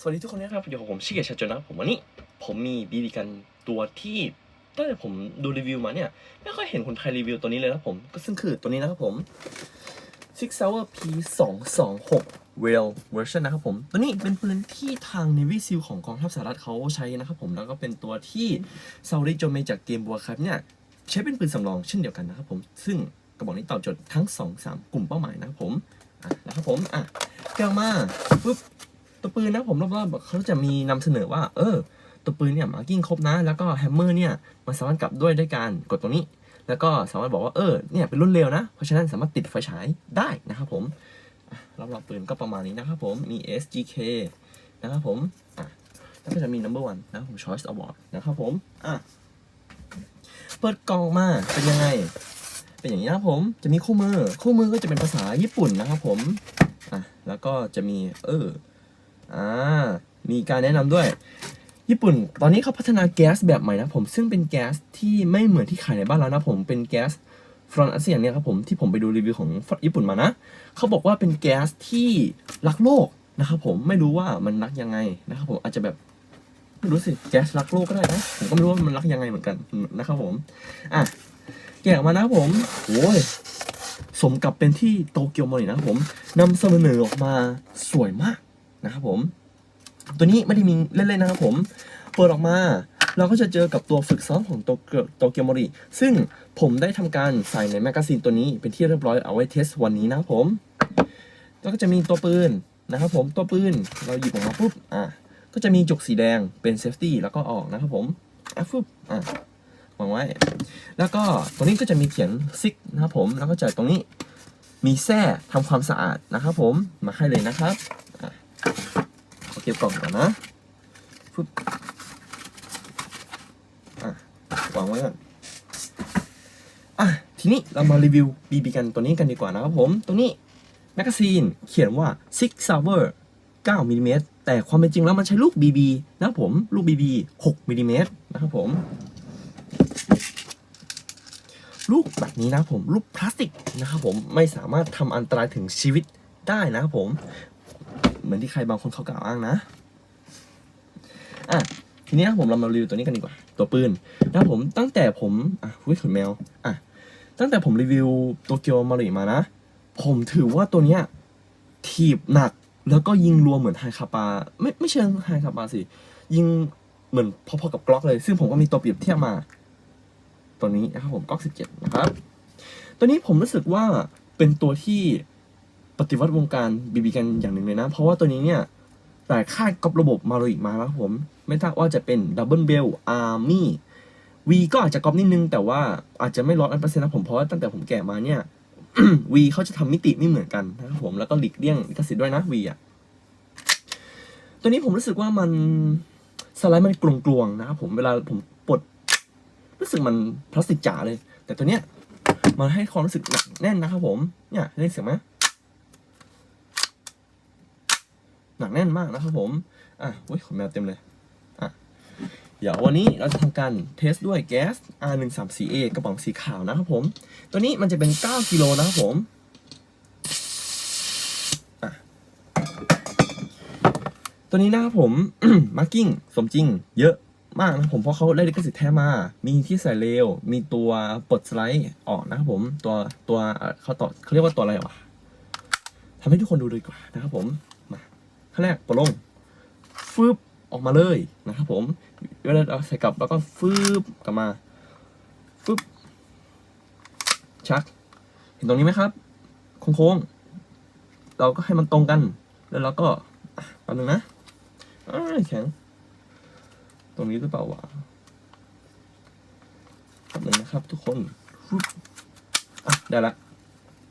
สวัสดีทุกคนนะครับอยู่กับผมชิเกชาจนะผมวันนี้ผมมีบีบีกันตัวที่ตั้งแต่ผมดูรีวิวมาเนี่ยไม่ค่อยเห็นคนไทยรีวิวตัวนี้เลยนะครับผมก็ซึ่งคือตัวนี้นะครับผม Six Hour P 2 2 6 Real Version นะครับผม ตัวนี้เป็นปืนที่ทาง Navy SEAL ของกองทัพสหรัฐเขาใช้นะครับผม แล้วก็เป็นตัวที่ซาอุดิโจเมจากเกมบัวครับเนี่ยใช้เป็นปืนสำรองเช่นเดียวกันนะครับผม ซึ่งกระบอกนี้ตอบโจทย์ทั้ง 2 3 กลุ่มเป้าหมายนะครับผมอะนะครับผมอะแก้วมาปุ๊บ ตัวปืนนะผมรอบๆเขาจะมีนำเสนอว่า เออ ตัวปืนเนี่ยมาร์กิ้งครบนะ แล้วก็แฮมเมอร์เนี่ยมันสามารถกลับด้วยด้วยการกดตรงนี้ แล้วก็สามารถบอกว่าเออเนี่ยเป็นรุ่นเร็วนะ เพราะฉะนั้นสามารถติดไฟฉายได้นะครับผมรอบๆปืนก็ประมาณนี้นะครับผมมี SGK นะครับผมอะแล้วก็จะมี number one นะผม choice award นะครับผมอะเปิดกล่องมาเป็นยังไง เป็นอย่างนี้นะครับผมจะมีคู่มือคู่มือก็จะเป็นภาษาญี่ปุ่นนะครับผมอะแล้วก็จะมีเออ อ่ามีการแนะนำด้วย ญี่ปุ่น ตอนนี้เขาพัฒนาแก๊สแบบใหม่นะผม ซึ่งเป็นแก๊สที่ไม่เหมือนที่ขายในบ้านเรานะผมเป็นแก๊สฟรอนอาเซียนเนี่ยครับผมที่ผมไปดูรีวิวของญี่ปุ่นมานะเขาบอกว่าเป็นแก๊สที่รักโลกนะครับผมไม่รู้ว่ามันรักยังไงนะครับผมอาจจะแบบไม่รู้สิแก๊สรักโลกก็ได้นะผมก็ไม่รู้ว่ามันรักยังไงเหมือนกันนะครับผมอะแกะมานะครับผมโอ้ยสมกับเป็นที่โตเกียวมาเลยนะครับผมนำเสนอออกมาสวยมาก นะครับผม ตัวนี้ไม่ได้มีเล่นๆนะครับผม เปิดออกมาเราก็จะเจอกับตัวฝึกซ้อมของโตเกียวโตเกียวมอริซึ่งผมได้ทำการใส่ในแมกกาซีนตัวนี้เป็นที่เรียบร้อยเอาไว้เทสวันนี้นะครับผม แล้วก็จะมีตัวปืนนะครับผมตัวปืนเราหยิบออกมาปุ๊บอะก็จะมีจุกสีแดงเป็นเซฟตี้แล้วก็ออกนะครับผมอะฟึบอะวางไว้ แล้วก็ตรงนี้ก็จะมีเขียนซิกนะครับผมแล้วก็จะตรงนี้มีแส้ทำความสะอาดนะครับผมมาให้เลยนะครับ อะโอเคกล่องก่อนนะฟึบอะวางไว้ก่อนอะทีนี้เรามารีวิว BB กันตัวนี้กันดีกว่านะครับผม ตัวนี้แมกกาซีนเขียนว่า Six Sauer 9มิลลิเมตรแต่ความเป็นจริงแล้วมันใช้ลูก BB นะครับผม ลูก BB 6มิลลิเมตรนะครับผม ลูกแบบนี้นะครับผม ลูกพลาสติกนะครับผม ไม่สามารถทำอันตรายถึงชีวิตได้นะครับผม เหมือนที่ใครบางคนเขากล่าวอ้างนะอะทีนี้ผมเรามารีวิวตัวนี้กันดีกว่า ตัวปืนนะผมตั้งแต่ผมอะวิขนแมวอะตั้งแต่ผมรีวิวโตเกียวมาริมานะ ผมถือว่าตัวเนี้ยถีบหนักแล้วก็ยิงรัวเหมือนไฮคาปาไม่ไม่เชิงไฮคาปาสิยิงเหมือนพอๆกับกล็อกเลย ซึ่งผมก็มีตัวเปรียบเทียบมา ตัวนี้นะครับผมกล็อก17นะครับ ตัวนี้ผมรู้สึกว่าเป็นตัวที่ ปฏิวัติวงการบีบีกันอย่างหนึ่งเลยนะ เพราะว่าตัวนี้เนี่ยหลายค่ายก๊อประบบมาเลยมาแล้วครับผม ไม่ทราบว่าจะเป็นดับเบิลเบลอาร์มี่วีก็อาจจะก๊อปนิดนึง แต่ว่าอาจจะไม่ร้อยอันเปอร์เซ็นต์นะผมเพราะว่าตั้งแต่ผมแกะมาเนี่ยวีเขาจะทำมิติไม่เหมือนกันนะครับผมแล้วก็หลีกเลี่ยงลิขสิทธิ์ด้วยนะวีอะตัวนี้ผมรู้สึกว่ามันสไลด์มันกลวงๆนะครับผมเวลาผมปลดรู้สึกมันพลาสติกจ๋าเลย แต่ตัวเนี้ยมันให้ความรู้สึกหนักแน่นนะครับผมเนี่ยได้เสียงไหม หนักแน่นมากนะครับผมอะเว้ยขนแมวเต็มเลยอะเดี๋ยววันนี้เราจะทำการเทสด้วยแก๊ส R134A กระป๋องสีขาวนะครับผม ตัวนี้มันจะเป็น 9 กิโลนะครับผมอะตัวนี้นะครับผมมาร์กิ้งสมจริง เยอะมากนะครับผมเพราะเขาได้ลิขสิทธิ์แท้มา มีที่ใส่เรลมีตัวปลดสไลด์ออกนะครับผมตัวตัวเขาต่อเขาเรียกว่าตัวอะไรวะทำให้ทุกคนดูดีกว่านะครับผม ขั้นแรกปลงฟืบออกมาเลยนะครับผมเวลาเราใส่กลับแล้วก็ฟืบกลับมาฟืบชัก เห็นตรงนี้ไหมครับ โค้งๆ เราก็ให้มันตรงกัน แล้วเราก็อะแป๊บนึงนะอ้ายแข็ง ตรงนี้หรือเปล่าวะแป๊บนึงนะครับทุกคนฟึบอะได้ละ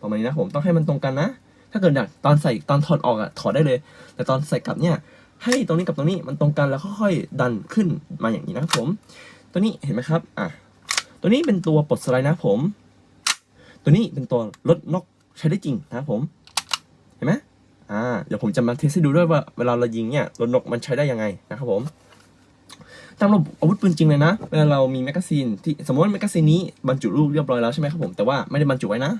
ประมาณนี้นะผมต้องให้มันตรงกันนะ ถ้าเกิดอยากตอนใส่ตอนถอดออกอะถอดได้เลย แต่ตอนใส่กลับเนี่ย ให้ตรงนี้กับตรงนี้มันตรงกันแล้วค่อยๆดันขึ้นมาอย่างนี้นะครับผม ตัวนี้เห็นไหมครับอะตัวนี้เป็นตัวปลดสไลด์นะครับผม ตัวนี้เป็นตัวลดนกใช้ได้จริงนะครับผม เห็นไหมอ่าเดี๋ยวผมจะมาเทสให้ดูด้วยว่าเวลาเรายิงเนี่ยลดนกมันใช้ได้ยังไงนะครับผมตามระบบอาวุธปืนจริงเลยนะ เวลาเรามีแมกกาซีนที่สมมติว่าแมกกาซีนนี้บรรจุลูกเรียบร้อยแล้วใช่ไหมครับผม แต่ว่าไม่ได้บรรจุไว้นะ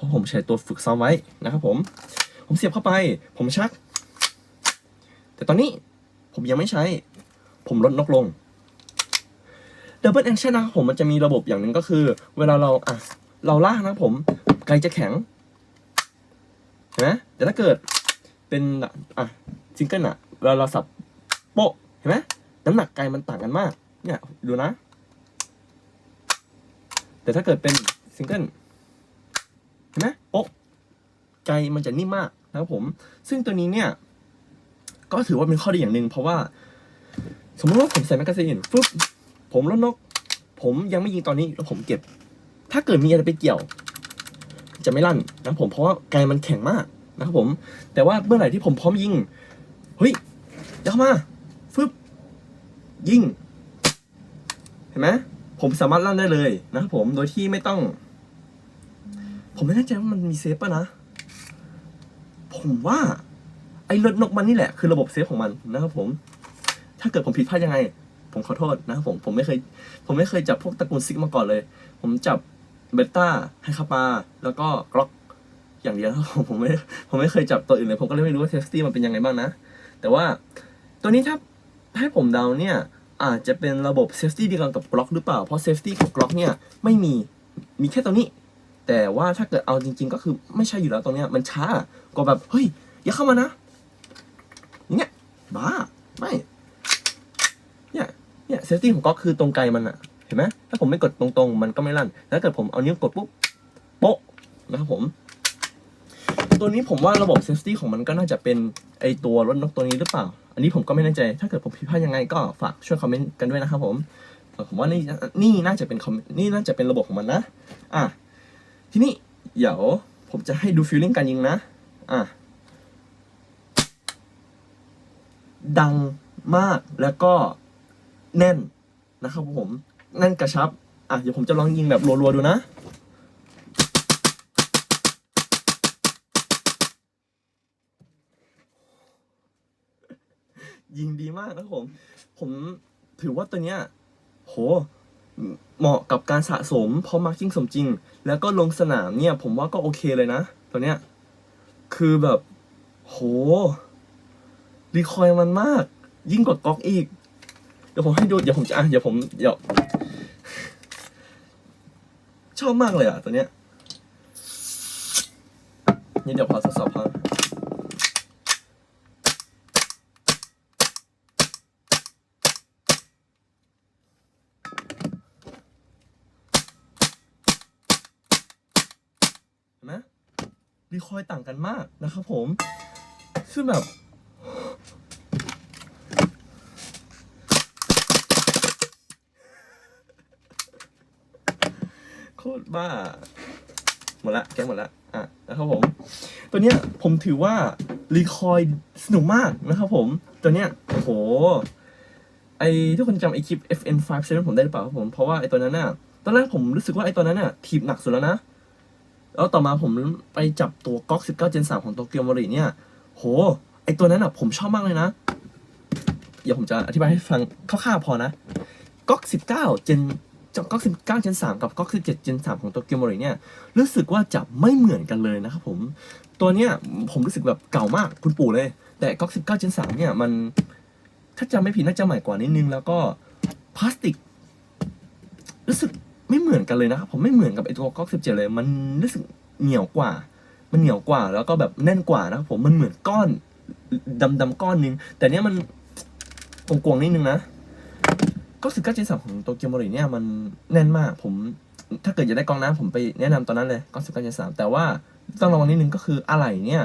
ราะผมใช้ตัวฝึกซ้อมไว้นะครับผม ผมเสียบเข้าไป ผมชัก แต่ตอนนี้ผมยังไม่ใช้ ผมลดนกลงดับเบิลแอคชั่นนะครับผมมันจะมีระบบอย่างหนึ่งก็คือ เวลาเราอะเราลากนะผมไกลจะแข็งเห็นไหมแต่ถ้าเกิดเป็นอะซิงเกิลอะเวลาเราสับโปะเห็นไหมน้ำหนักไกลมันต่างกันมาก เนี่ยดูนะ แต่ถ้าเกิดเป็นซิงเกิล เห็นไหมโป๊ะไกลมันจะนิ่มมากนะครับผม ซึ่งตัวนี้เนี่ย ก็ถือว่าเป็นข้อดีอย่างหนึ่งเพราะว่า สมมติว่าผมใส่แมกกาซีนฟึบผมลดนก ผมยังไม่ยิงตอนนี้แล้วผมเก็บ ถ้าเกิดมีอะไรไปเกี่ยว จะไม่ลั่นนะผมเพราะว่าไกมันแข็งมากนะครับผม แต่ว่าเมื่อไหร่ที่ผมพร้อมยิงเฮ้ยเดี๋ยวเข้ามาฟึบยิง เห็นไหมผมสามารถลั่นได้เลยนะครับผมโดยที่ไม่ต้อง ผมไม่แน่ใจว่ามันมีเซฟป่ะนะ ผมว่า ไอ้รถนกมันนี่แหละ คือระบบเซฟของมันนะครับผม ถ้าเกิดผมผิดพลาดยังไง ผมขอโทษนะครับผม ผมไม่เคย ผมไม่เคยจับพวกตระกูลซิกมาก่อนเลย ผมจับเบต้าไฮคาปาแล้วก็กล็อกอย่างเดียวครับผมผมไม่ผมไม่เคยจับตัวอื่นเลย ผมก็เลยไม่รู้ว่าเทสตี้มันเป็นยังไงบ้างนะ แต่ว่าตัวนี้ถ้าให้ผมเดาเนี่ย อาจจะเป็นระบบเซฟตี้เดียวกันกับกล็อกหรือเปล่า เพราะเซฟตี้ของกล็อกเนี่ยไม่มีมีแค่ตัวนี้ แต่ว่าถ้าเกิดเอาจริง ๆ ก็คือไม่ใช่อยู่แล้วตรงเนี้ยมันช้ากว่าแบบเฮ้ยอย่าเข้ามานะอย่างเงี้ยบ้าไม่เนี่ยเนี่ยเซฟตี้ของก๊อกคือตรงไกลมันอะเห็นไหมถ้าผมไม่กดตรงๆ มันก็ไม่ลั่นแล้วถ้าเกิดผมเอานิ้วกดปุ๊บโป๊ะนะครับผม ตัวนี้ผมว่าระบบเซฟตี้ของมันก็น่าจะเป็นไอตัวรถนกตัวนี้หรือเปล่า อันนี้ผมก็ไม่แน่ใจ ถ้าเกิดผมผิดพลาดยังไงก็ฝากช่วยคอมเมนต์กันด้วยนะครับผมผมว่านี่นี่น่าจะเป็นคอมนี่น่าจะเป็นระบบของมันนะ อะ ทีนี้เดี๋ยวผมจะให้ดูฟีลลิ่งการยิงนะ อะ ดังมากแล้วก็แน่นนะครับผมแน่นกระชับ อะ เดี๋ยวผมจะลองยิงแบบรัวๆดูนะ ยิงดีมากนะผม ผมถือว่าตัวเนี้ย โห เหมาะกับการสะสมเพราะมาร์กิ้งสมจริง แล้วก็ลงสนามเนี่ย ผมว่าก็โอเคเลยนะ ตัวเนี้ย คือแบบ โห รีคอยมันมาก ยิ่งกว่าก๊อกอีก เดี๋ยวผมให้ดู เดี๋ยวผมจะอะเดี๋ยวผมเดี๋ยวชอบมากเลยอะ ตัวเนี้ยนี่เดี๋ยวพอทดสอบพอเห็นไหม รีคอยต่างกันมากนะครับผมซึ่งแบบโคตรบ้าหมดละแกงหมดละอะนะครับผม ตัวเนี้ยผมถือว่ารีคอยสนุกมากนะครับผม ตัวเนี้ยโอ้โหไอทุกคนจำไอคลิป FN57 ผมได้หรือเปล่าครับผม เพราะว่าไอตัวนั้นน่ะ ตอนแรกผมรู้สึกว่าไอตัวนั้นน่ะทีบหนักสุดแล้วนะ แล้วต่อมาผมไปจับตัวก๊อก19 Gen 3ของโตเกียวมอริเนี่ย โห ไอตัวนั้นอะผมชอบมากเลยนะ เดี๋ยวผมจะอธิบายให้ฟังคร่าวๆพอนะ ก๊อก19 Gen จากก๊อก19 Gen 3 กับก๊อก17 Gen 3 ของโตเกียวมอริเนี่ย รู้สึกว่าจะไม่เหมือนกันเลยนะครับผม ตัวเนี้ยผมรู้สึกแบบเก่ามากคุณปู่เลย แต่ก๊อก19 Gen 3 เนี่ยมันถ้าจำไม่ผิดน่าจะใหม่กว่านิดนึง แล้วก็พลาสติก รู้สึก ไม่เหมือนกันเลยนะครับผมไม่เหมือนกับไอตัวก๊อก17เจ็ดเลย มันรู้สึกเหนียวกว่า มันเหนียวกว่าแล้วก็แบบแน่นกว่านะครับผมมันเหมือนก้อนดำๆก้อนนึง แต่เนี้ยมันกวงๆนิดนึงนะก็สิบเก้าเจสามของโตเกียวมอริเนี่ยมันแน่นมาก ผมถ้าเกิดอยากได้กองน้ำผมไปแนะนำตอนนั้นเลยก็สิบเก้าเจสามแต่ว่าต้องระวังนิดนึงก็คืออะไหล่เนี่ย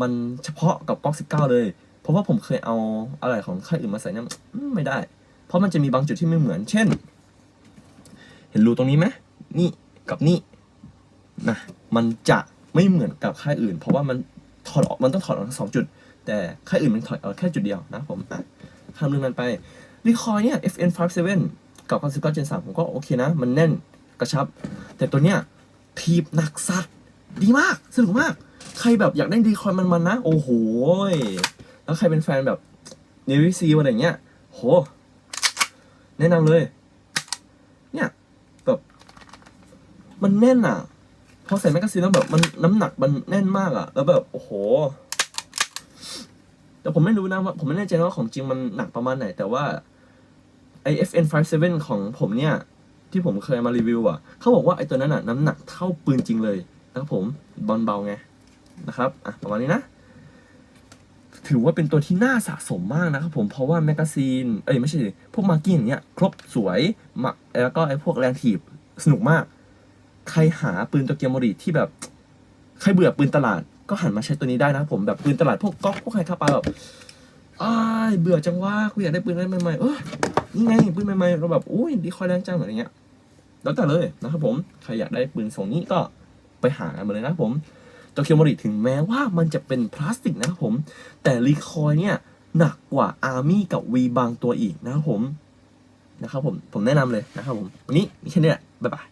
มันเฉพาะกับก๊อกสิบเก้าเลย เพราะว่าผมเคยเอาอะไหล่ของค่ายอื่นมาใส่เนี่ยไม่ได้ เพราะมันจะมีบางจุดที่ไม่เหมือน เช่น เห็นรูตรงนี้ไหมนี่กับนี่นะมันจะไม่เหมือนกับค่ายอื่น เพราะว่ามันถอดออกมันต้องถอดออกทั้งสองจุด แต่ค่ายอื่นมันถอดออกแค่จุดเดียวนะผมอะข้ามเรื่องนั้นไปรีคอยเนี่ย FN57 กับ99 Gen 3ผมก็โอเคนะ มันแน่นกระชับ แต่ตัวเนี้ยทีบหนักสัตว์ดีมากสนุกมาก ใครแบบอยากได้รีคอยมัน ๆ นะ โอ้โหยแล้วใครเป็นแฟนแบบเนวิซีอะไรเงี้ยโห แนะนำเลย แบบ มันแน่นอะพอใส่แมกกาซีนแล้วแบบมันน้ำหนักมันแน่นมากอะ แล้วแบบโอ้โห แต่ผมไม่รู้นะว่าผมไม่แน่ใจนะว่าของจริงมันหนักประมาณไหน แต่ว่าไอ FN57 ของผมเนี่ย ที่ผมเคยมารีวิวอะเขาบอกว่าไอตัวนั้นอะน้ำหนักเท่าปืนจริงเลยนะครับผมบอลเบาไงนะครับอะประมาณนี้นะ ถือว่าเป็นตัวที่น่าสะสมมากนะครับผมเพราะว่าแมกกาซีนเอ้ยไม่ใช่พวกมาร์กิ้งอย่างเงี้ยครบสวยมาแล้วก็ไอพวกแรงถีบสนุกมาก ใครหาปืนตัวเกียวโมริที่แบบใครเบื่อปืนตลาด ก็หันมาใช้ตัวนี้ได้นะผมแบบปืนตลาดพวกก๊อกพวกใครเข้าไปแบบอ้ายเบื่อจังว่ากูอยากได้ปืนอะไรใหม่ๆเออนี่ไงปืนใหม่ๆเราแบบอุ้ยดีคอยแรงจังอะไรเงี้ยแล้วแต่เลยนะครับผมใครอยากได้ปืนทรงนี้ก็ไปหากันมาเลยนะครับผมตัวเคียวโมริถึงแม้ว่ามันจะเป็นพลาสติกนะครับผม แต่รีคอยเนี่ยหนักกว่าอาร์มี่กับวีบางตัวอีกนะครับผมนะครับผมผมแนะนำเลยนะครับผมวันนี้มีแค่นี้แหละบ๊ายบาย